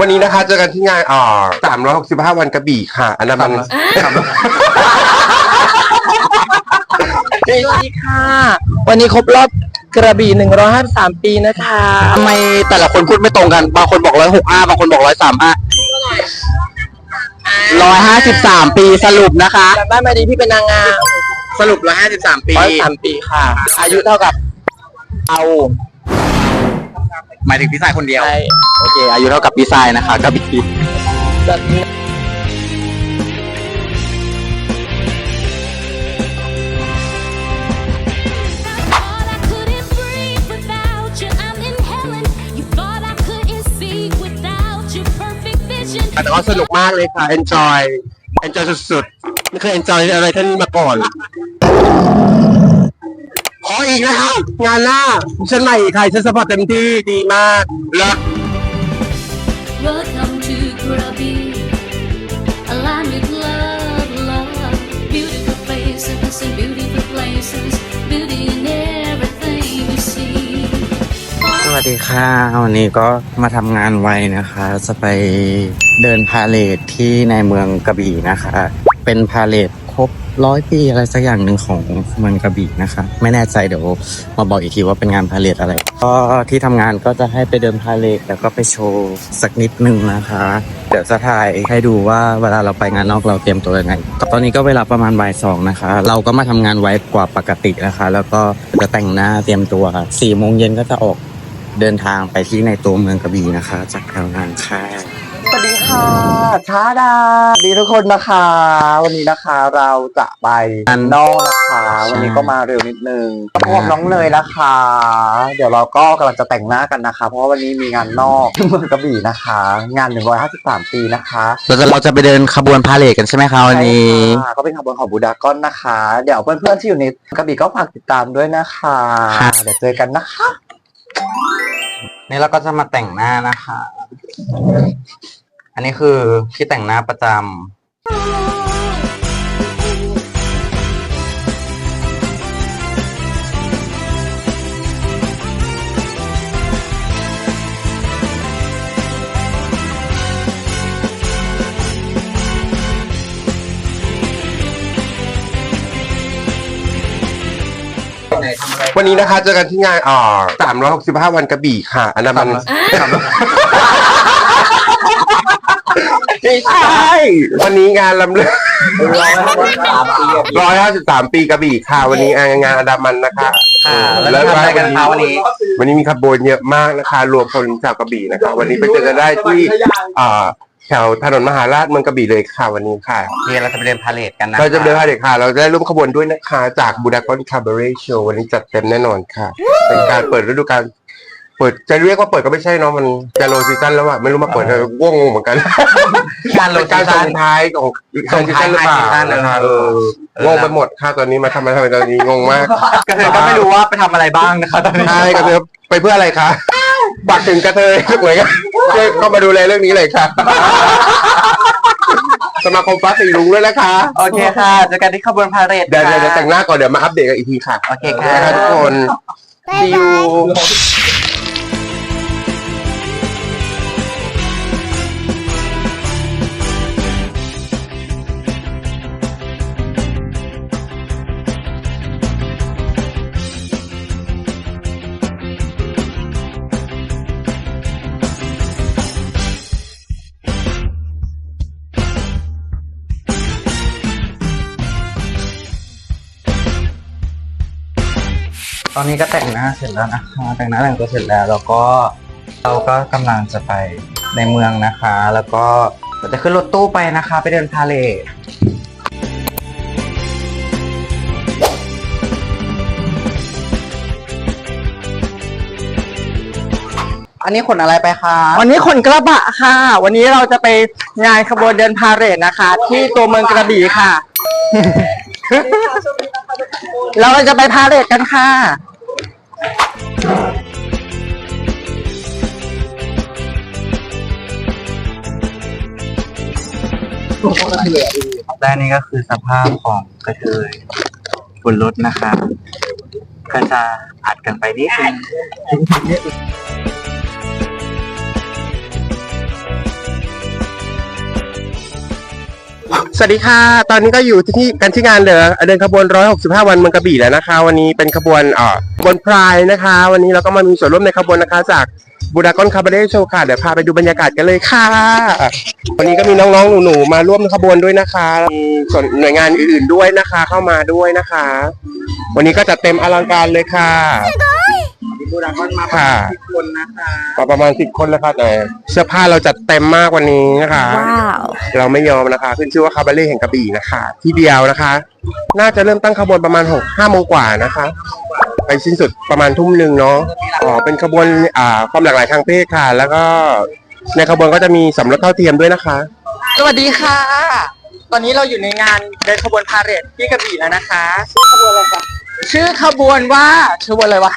วันนี้นะคะเจอกันที่งานอ่าสามร้อยหกสิบห้าวันกระบี่ค่ะ อันนั้นมันสวัสดีค่ะ วันนี้ครบรอบกระบี่ 153 ปีนะคะทำไมแต่ละคนพูดไม่ตรงกัน บางคนบอกร้อยหกห้าบางคนบอกร้อยสามห้าร้อยห้าสิบสามปีสรุปนะคะกลับบ้านมาดีพี่เป็นนางงาม สรุปร้อยห้าสิบสามปีร้อยสามปีค่ะ อายุเท่ากับเอา หมายถึงพี่ชายคนเดียว ใช่โอเค อายุเท่ากับพี่ชายนะคะกับพี่แบบนี้ thought I couldn't breathe without you. I'm inhaling. You thought I couldn't see without your perfect vision. แต่ว่าสนุกมากเลยค่ะ enjoy enjoy สุดๆ ไม่เคย enjoy อะไรท่านี้มาก่อน ขออีกนะครับ งานหน้าฉันใหม่อีกค่ะฉันสปอร์ตเต็มที่ดีมากเลิศ Welcome to Grubby. Aligned with love, love. Beautiful faces and beautiful places. Beauty in everything you see. สวัสดีค่ะ วันนี้ก็มาทำงานไวนะคะ จะไปเดินพาเลทที่ในเมืองกระบี่นะคะ เป็นพาเลท ร้อยปีอะไรสักอย่างหนึ่งของเมืองกระบี่นะคะ ไม่แน่ใจเดี๋ยวมาบอกอีกทีว่าเป็นงานพาเลทอะไร ก็ที่ทำงานก็จะให้ไปเดินพาเลทแล้วก็ไปโชว์สักนิดนึงนะคะ เดี๋ยวจะถ่ายให้ดูว่าเวลาเราไปงานนอกเราเตรียมตัวยังไง ตอนนี้ก็เวลาประมาณบ่ายสองนะคะ เราก็มาทำงานไว้กว่าปกตินะคะ แล้วก็จะแต่งหน้าเตรียมตัวสี่โมงเย็นก็จะออกเดินทางไปที่ในตัวเมืองกระบี่นะคะ จากแถวนางค่ายสวัสดี ค่ะชาดาสวัสดีทุกคนนะคะ วันนี้นะคะเราจะไปงานนอกนะคะ วันนี้ก็มาเร็วนิดนึงพร้อมน้องเนยนะคะ เดี๋ยวเราก็กำลังจะแต่งหน้ากันนะคะ เพราะว่าวันนี้มีงานนอกที่เมืองกระบี่นะคะ งาน 153 ปีนะคะเราจะเราจะไปเดินขบวนพาเลทกันใช่ไหมคะวันนี้ ใช่ค่ะก็เป็นขบวนของบูดากอนนะคะ เดี๋ยวเพื่อนๆที่อยู่ในกระบี่ก็ฝากติดตามด้วยนะคะค่ะ เดี๋ยวเจอกันนะคะ นี่เราก็จะมาแต่งหน้านะคะ อันนี้คือที่แต่งหน้าประจำวันนี้นะคะเจอกันที่งานอ่าสามร้อยหกสิบห้าวันกระบี่ค่ะ อันนั้นมัน ไม่ใช่วันนี้งานลำเลิกร้อยห้าสิบสามปีกระบี่ค่ะ วันนี้งานอันดามันนะคะค่ะแล้วทำอะไรกันคะวันนี้ วันนี้มีขบวนเยอะมากนะคะ รวมคนชาวกระบี่นะคะ วันนี้ไปเจอกันได้ที่อ่าแถวถนนมหาราชเมืองกระบี่เลยค่ะวันนี้ค่ะโอเคเราจะไปเดินพาเลทกันนะคะเราจะเดินทางเด็กค่ะ เราจะได้ร่วมขบวนด้วยนะคะ จากบูดากอนคาเบเรโชวันนี้จัดเต็มแน่นอนค่ะ เป็นการเปิดฤดูกาล เปิดจะเรียกว่าเปิดก็ไม่ใช่เนาะมันจะโลซีซั่นแล้วอะไม่รู้มาเปิดอะไรง่วงงเหมือนกันการลเป็งนการส่งท้ายของส่งท้ายหรือเปล่าท้ายซีซั่นนะคะเอองงไปหมดค่ะตอนนี้มาทำอะไรทำไมตอนนี้งงมาก กระเทยก็ไม่รู้ว่าไปทำอะไรบ้างนะคะตอนนี้ ใช่กระเทยไปเพื่ออะไรคะฝากถึงกระเทยเหมือนกันช่วยเข้ามาดูแลเรื่องนี้เลยค่ะ สมาคมฟ้าสีรุ้งด้วยนะคะโอเคค่ะเจอกันที่ขบวนพาเลทเดี๋ยวค่ะเดี๋ยวเดี๋ยวแต่งหน้าก่อนเดี๋ยวมาอัปเดตกันอีกทีค่ะโอเคค่ะ นะคะทุกคนซีอูต อนนี้ก็แต่งหน้าเสร็จแล้วนะคะแต่งหน้าแต่งตัวเสร็จแล้วแล้วก็เราก็กำลังจะไปในเมืองนะคะ แล้วก็เราจะขึ้นรถตู้ไปนะคะ ไปเดินพาเลทอันนี้ขนอะไรไปคะวันนี้ขนกระบะค่ะ วันนี้เราจะไปงานขบวนเดินพาเหรดนะคะ ที่ตัวเมืองกระบี่ค่ะ เราจะไปพาเหรดกันค่ะ และนี่ก็คือสภาพของกระเทยบนรถนะคะก็จะอัดกันไปนิดนึงสวัสดีค่ะ ตอนนี้ก็อยู่ที่กันที่งานเดือเดินขบวน 165 วันเมืองกระบี่แล้วนะคะ วันนี้เป็นขบวนอ่อบนพรายนะคะ วันนี้เราก็มามีส่วนร่วมในขบวนนะคะจาก บูดากอนคาบาเร่โชว์ค่ะ เดี๋ยวพาไปดูบรรยากาศกันเลยค่ะ วันนี้ก็มีน้องๆ หนูๆ มาร่วมขบวนด้วยนะคะ มีส่วนหน่วยงานอื่นๆด้วยนะคะ เข้ามาด้วยนะคะ วันนี้ก็จะเต็มอลังการเลยค่ะบูดากอนมาค่ะคนนะคะมาประมาณสิบคนแล้วค่ะแต่เสื้อผ้าเราจัดเต็มมากวันนี้นะคะ ว้าว เราไม่ยอมนะคะ ขึ้นชื่อว่าคาบาเล่แห่งกระบี่นะคะ ที่เดียวนะคะ น่าจะเริ่มตั้งขบวนประมาณหกห้าโมงกว่านะคะ ไปสิ้นสุดประมาณทุ่มหนึ่งเนาะอ๋อเป็นขบวนอ่าความหลากหลายทางเพศค่ะ แล้วก็ในขบวนก็จะมีสำรถเท่าเทียมด้วยนะคะ สวัสดีค่ะ ตอนนี้เราอยู่ในงานเดินขบวนพาเหรดที่กระบี่แล้วนะคะ ชื่อขบวนอะไรคะชื่อขบวนว่าชื่อขบวนอะไรวะ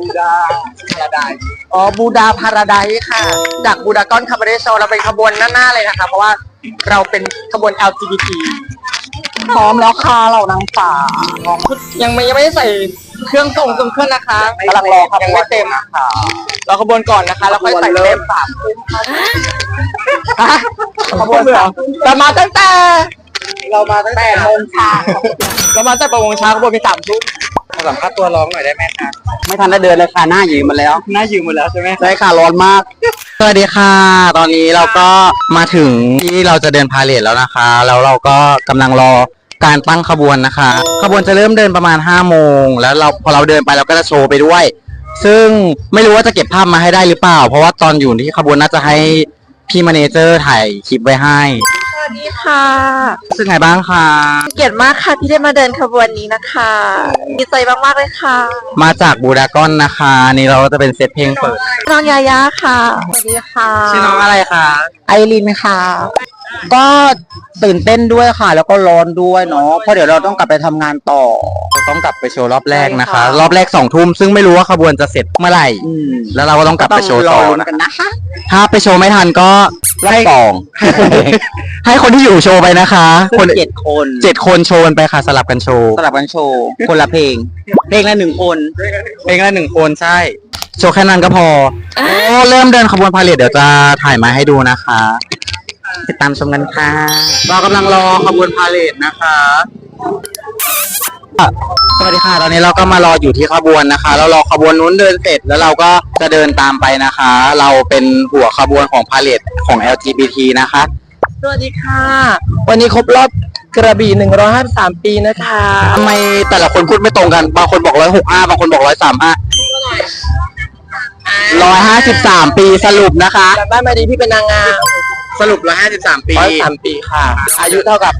บูดาพาราไดอ๋อบูดาพาราไดค่ะ จากบูดากอนคาบาเรโชเราเป็นขบวนหน้าๆเลยนะคะ เพราะว่าเราเป็นขบวน LGBT พร้อมแล้วค่ะเรานางฟ้ายังไม่ยังไม่ได้ใส่ เครื่องทรงเครื่องเครื่องนะคะกำลังรอครับยังไม่เต็มค่ะรอขบวนก่อนนะคะ แล้วค่อยใส่เต็มสามทุ่มค่ะขบวนเหรอเรามาตั้งแต่ เรามาตั้งแต่โมงเช้าเรามาตั้งแต่แปดโมงเช้าขบวนมีสามทุ่มสัมภาษณ์ตัวร้องหน่อยได้ไหมคะไม่ทันได้เดินเลยค่ะหน้ายืมมาแล้วหน้ายืมหมดแล้วใช่ไหม ใช่ค่ะร้อนมาก สวัสดีค่ะ ตอนนี้เราก็มาถึงที่เราจะเดินพาเลทแล้วนะคะ แล้วเราก็กำลังรอ การตั้งขบวนนะคะ ขบวนจะเริ่มเดินประมาณ5้าโมง แล้วเราพอเราเดินไปเราก็จะโชว์ไปด้วย ซึ่งไม่รู้ว่าจะเก็บภาพมาให้ได้หรือเปล่า เพราะว่าตอนอยู่ที่ขบวนน่าจะให้พี่มาเนเจอร์ถ่ายคลิปไว้ให้ สวัสดีค่ะซึ่งไงบ้างคะเกียรติมากค่ะที่ได้มาเดินขบวนนี้นะคะดีใจมากๆเลยค่ะ มาจากบูดากอนนะคะนี่เราก็จะเป็นเซตเพลงเปิดน้องยายาค่ะ สวัสดีค่ะ ชื่อน้องอะไรคะ ไอรินค่ะ ก็ตื่นเต้นด้วยค่ะ แล้วก็ร้อนด้วยเนาะเพราะเดี๋ยวเราต้องกลับไปทำงานต่อ ต้องกลับไปโชว์รอบแรกนะคะใช่ค่ะรอบแรกสองทุ่มซึ่งไม่รู้ว่าขบวนจะเสร็จเมื่อไหร่ อืมแล้วเราก็ต้องกลับไปโชว์ต่อลุ้นนะกันนะคะ ถ้าไปโชว์ไม่ทันก็รอบสอง ให้คนที่อยู่โชว์ไปนะคะ คคนนเจ็ดคนเจ็ดคนโชว์กันไปค่ะสลับกันโชว์สลับกันโชว์ คนละเพลง เพลงละหนึ่งคน เพลงละหนึ่งคนใช่ โชว์แค่นั้นก็พอ โอ้เริ่มเดินขบวนพาเลทเดี๋ยวจะถ่ายมาให้ดูนะคะ ติดตามชมกันค่ะ เรากำลังรอขบวนพาเลทนะคะ สวัสดีค่ะ ตอนนี้เราก็มารออยู่ที่ขบวนนะคะ เรารอขบวนนู้นเดินเสร็จแล้วเราก็จะเดินตามไปนะคะ เราเป็นหัวขบวนของพาเลทของ LGBT นะคะ สวัสดีค่ะ วันนี้ครบรอบกระบี่153 ปีนะคะทำไมแต่ละคนพูดไม่ตรงกัน บางคนบอกร้อยหกห้าบางคนบอกร้อยสามห้าร้อยห้าสิบสามปีสรุปนะคะแบบบ้านมาดีพี่เป็นนางงาม สรุปร้อยห้าสิบสามปี ร้อยสามปีค่ะ อายุเท่ากับ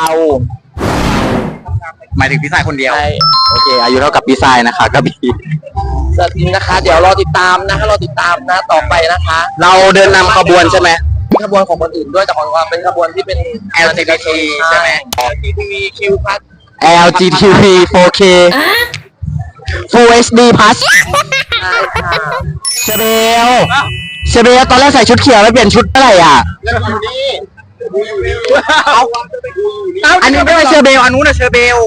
เอาหมายถึงพี่ชายคนเดียวใช่โอเค อายุเท่ากับพี่ชายนะคะกระบี่สวัสดีนะคะ เดี๋ยวรอติดตามนะคะรอติดตามนะต่อไปนะคะเราเดินนำขบวนใช่ไหมมีขบวนของคนอื่นด้วยแต่ของเราเป็นขบวนที่เป็น LGBT ใช่ไหม LGBT Q พัด LGTB 4K Full HD Plus ใช่ค่ะเชเบล เชเบลตอนแรกใส่ชุดเขียวแล้วเปลี่ยนชุดเมื่อไหร่อะ อันนี้ไม่ใช่เชอร์เบล อันนู้นนะเชอร์เบล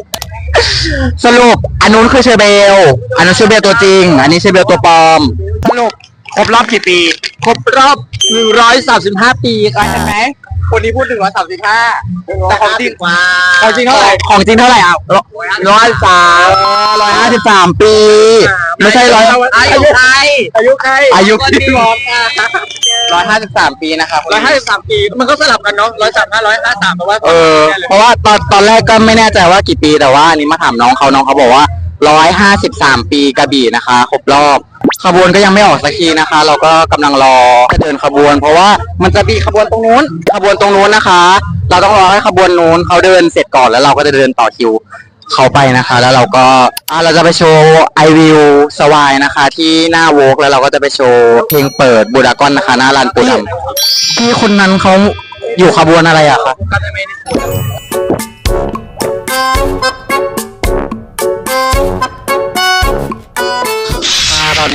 สรุป อันนู้นคือเชอร์เบล อันนู้นเชอร์เบลตัวจริง อันนี้เชอร์เบลตัวปลอม สรุปครบรอบกี่ปี ครบรอบ 135 ปีค่ะเห็นไหม คนนี้พูดถึงร้อยสามสิบห้าแต่ของจริงกว่าของจริงเท่าไหร่ของจริงเท่าไหร่อะร้อยสามร้อยห้าสิบสามปี ไม่ใช่ร้อยอายุใครอายุใครอายุคนที่บอกค่ะร้อยห้าสิบสามปีนะครับร้อยห้าสิบสามปี มันก็สลับกันเนาะร้อยสามห้าร้อยห้าสามเพราะว่าเออเพราะว่าตอนตอนแรกก็ไม่แน่ใจว่ากี่ปีแต่ว่าอันนี้มาถามน้องเขาน้องเขาบอกว่า ร้อยห้าสิบสามปีกระบี่นะคะครบรอบ ขบวนก็ยังไม่ออกสักทีนะคะ เราก็กำลังรอจะเดินขบวน เพราะว่ามันจะมีขบวนตรงนู้น ขบวนตรงนู้นนะคะ เราต้องรอให้ขบวนนู้นเขาเดินเสร็จก่อนแล้วเราก็จะเดินต่อคิวเขาไปนะคะ แล้วเราก็อ่าเราจะไปโชว์ไอวิวสวายนะคะ ที่หน้าโวกแล้วเราก็จะไปโชว์เพลงเปิดบูดากอนนะคะหน้าลานปูดำพี่คนนั้นเขาอยู่ขบวนอะไรอะคะ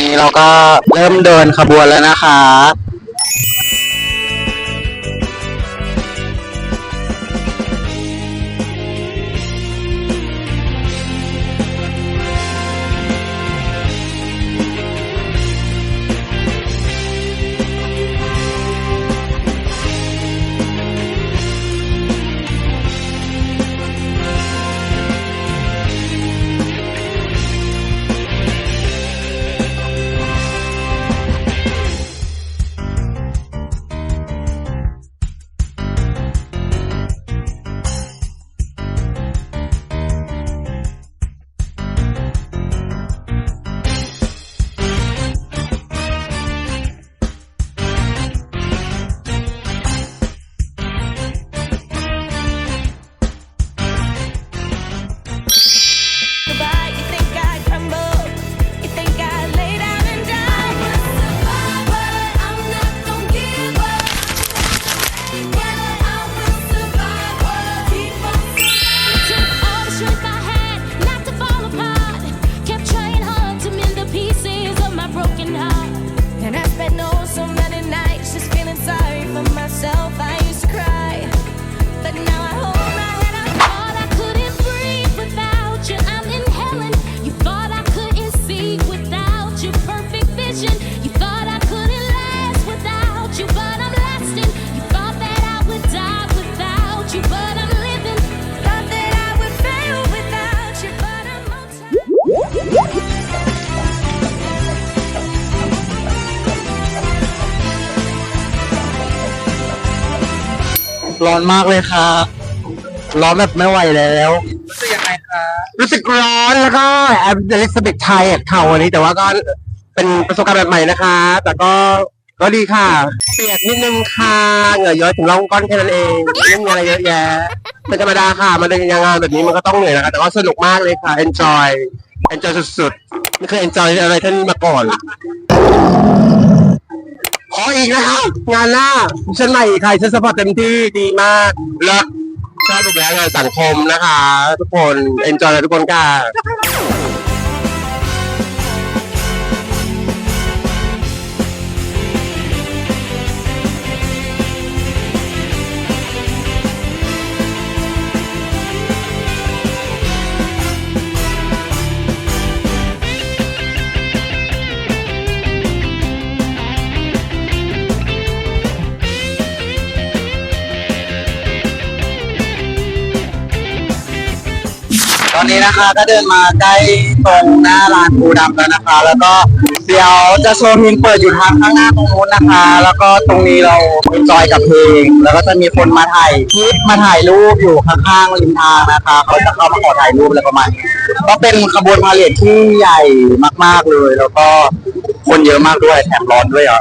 นี้เราก็เริ่มเดินขบวนแล้วนะคะ ร้อนมากเลยค่ะร้อนแบบไม่ไหวแล้ว รู้สึกยังไงคะรู้สึกร้อนแล้วก็แอบเดลิสเบกไทยแอบเข่าวันนี้แต่ว่าก็เป็นประสบการณ์แบบใหม่นะคะ แต่ก็ก็ดีค่ะ เปียกนิดนึงค่ะเหงื่อเยอะถึงร่องก้อนแค่นั้นเองไม่มีอะไรเยอะแยะเป็นธรรมดาค่ะมันเป็นงานแบบนี้มันก็ต้องเหนื่อยนะคะแต่ก็สนุกมากเลยค่ะ enjoy enjoy สุดๆไม่เคย enjoy อะไรเท่านี้มาก่อน ขออีกนะครับ งานหน้าฉันใหม่อีกใครฉันสปอร์ตเต็มที่ดีมากเลิศชอบดูแลงานสังคมนะคะ ทุกคน enjoy ทุกคนค่ะ นะคะ ก็เดินมาใกล้ตรงหน้าร้านปูดำแล้วนะคะ แล้วก็เดี๋ยวจะโชว์เพลงเปิดอยู่ทางข้างหน้าตรงนู้นนะคะ แล้วก็ตรงนี้เราจอยกับเพลง แล้วก็จะมีคนมาถ่ายคลิปมาถ่ายรูปอยู่ข้างๆริมทางนะคะเขาจะเข้ามาขอถ่ายรูปอะไรประมาณนี้ก็เป็นขบวนพาเหรดที่ใหญ่มากๆเลย แล้วก็คนเยอะมากด้วยแถมร้อนด้วยอะ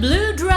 blue dress.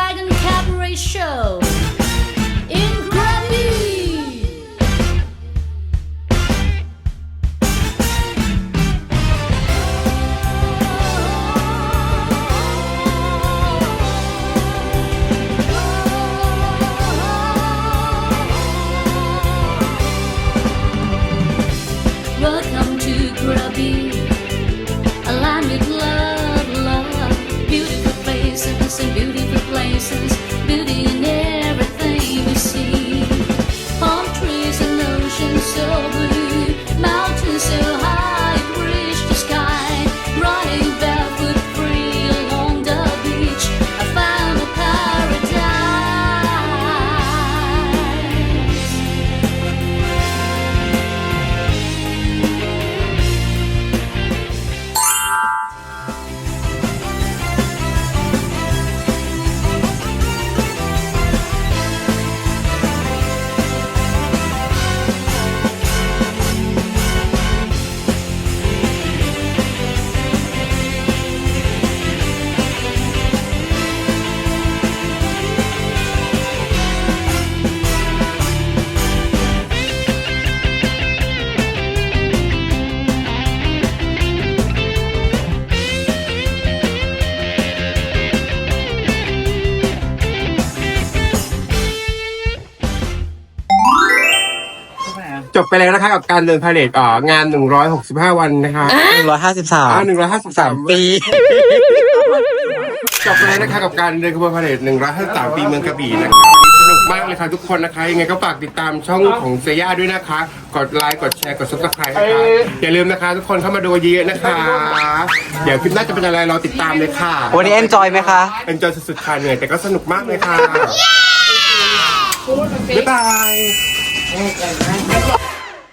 ไปแล้วนะคะกับการเดินพาเลทอ่างาน 165 วันนะคะหนึ่งร้อยห้าสิบสามอ่า153 ปี จบไปแล้วนะคะกับการเดินขบวนพาเลท153 ปีเมืองกระบี่นะคะวันนี้สนุกมากเลยค่ะทุกคนนะคะ ยังไงก็ฝากติดตามช่องของเซย่าด้วยนะคะ กดไลค์ กดแชร์ กดซับสไครต์นะคะ อย่าลืมนะคะทุกคนเข้ามาดูเยอะๆนะคะ เดี๋ยวคลิปหน้าจะเป็นอะไรรอติดตามเลยค่ะ วันนี้เอนจอยไหมคะ เป็นจอยสุดๆค่ะเหนื่อยแต่ก็สนุกมากเลยค่ะ บ๊ายบาย